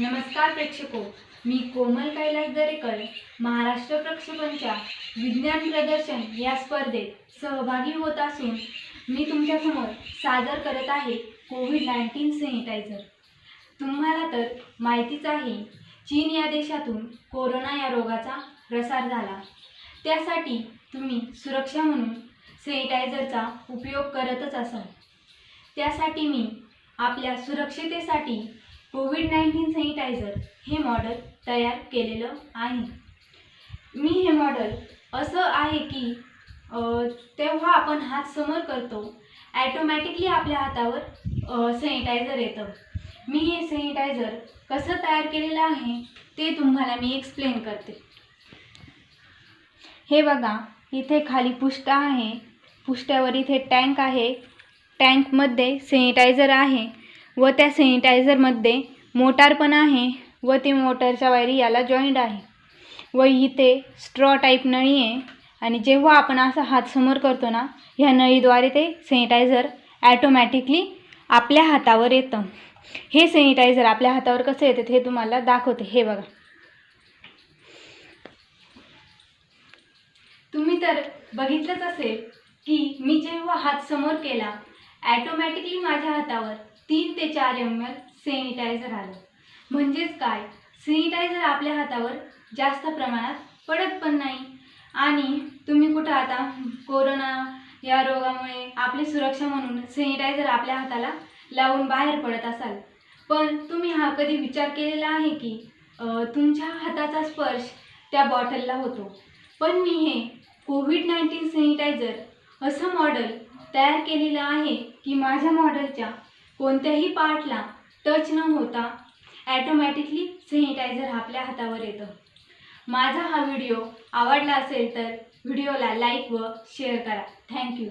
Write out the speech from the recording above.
नमस्कार प्रेक्षको मी कोमल कैलास दरेकर महाराष्ट्र प्रक्षेपणच्या विज्ञान प्रदर्शन या स्पर्धेत सहभागी होत असून मी तुमच्यासमोर सादर करत आहे कोविड नाईन्टीन सॅनिटायझर तुम्हाला तर माहितीच आहे चीन या देशातून कोरोना या रोगाचा प्रसार झाला. त्यासाठी तुम्ही सुरक्षा म्हणून सॅनिटायझरचा उपयोग करतच असाल. त्यासाठी मी आपल्या सुरक्षितेसाठी कोविड नाईन्टीन सॅनिटायझर हे मॉडेल तयार केलेलं आहे. मी हे मॉडेल असं आहे की तेव्हा आपण हात समोर करतो ॲटोमॅटिकली आपल्या हातावर सॅनिटायझर येतं. मी हे सॅनिटायझर कसं तयार केलेलं आहे ते तुम्हाला मी एक्सप्लेन करते. हे बघा इथे खाली पुष्टा आहे. पुष्ट्यावर इथे टँक आहे. टँकमध्ये सॅनिटायझर आहे. व त्या सॅनिटायझरमध्ये मोटार पण आहे व ते मोटरच्या वायरी याला जॉईंट आहे. व इथे स्ट्रॉ टाईप नळी आहे आणि जेव्हा आपण असा हात समोर करतो ना ह्या नळीद्वारे ते सॅनिटायझर ॲटोमॅटिकली आपल्या हातावर येतं. हे सॅनिटायझर आपल्या हातावर कसं येतं हे तुम्हाला दाखवते. हे बघा. तुम्ही तर बघितलंच असेल की मी जेव्हा हात समोर केला ॲटोमॅटिकली माझ्या हातावर तीन ते चार एम एल सॅनिटायझर आलं. म्हणजेच काय? सॅनिटायझर आपल्या हातावर जास्त प्रमाणात पडत पण नाही. आणि तुम्ही कुठं आता कोरोना या रोगामुळे आपली सुरक्षा म्हणून सॅनिटायझर आपल्या हाताला लावून बाहेर पडत असाल. पण तुम्ही हा कधी विचार केलेला आहे की तुमच्या हाताचा स्पर्श त्या बॉटलला होतो? पण मी हे कोविड नाईन्टीन सॅनिटायझर असं मॉडेल तयार केलेलं आहे की माझ्या मॉडेलच्या कोणत्याही पार्टला टच न होता ॲटोमॅटिकली सॅनिटायझर आपल्या हातावर येतं. माझा हा व्हिडिओ आवडला असेल तर व्हिडिओला लाईक व शेअर करा. थँक्यू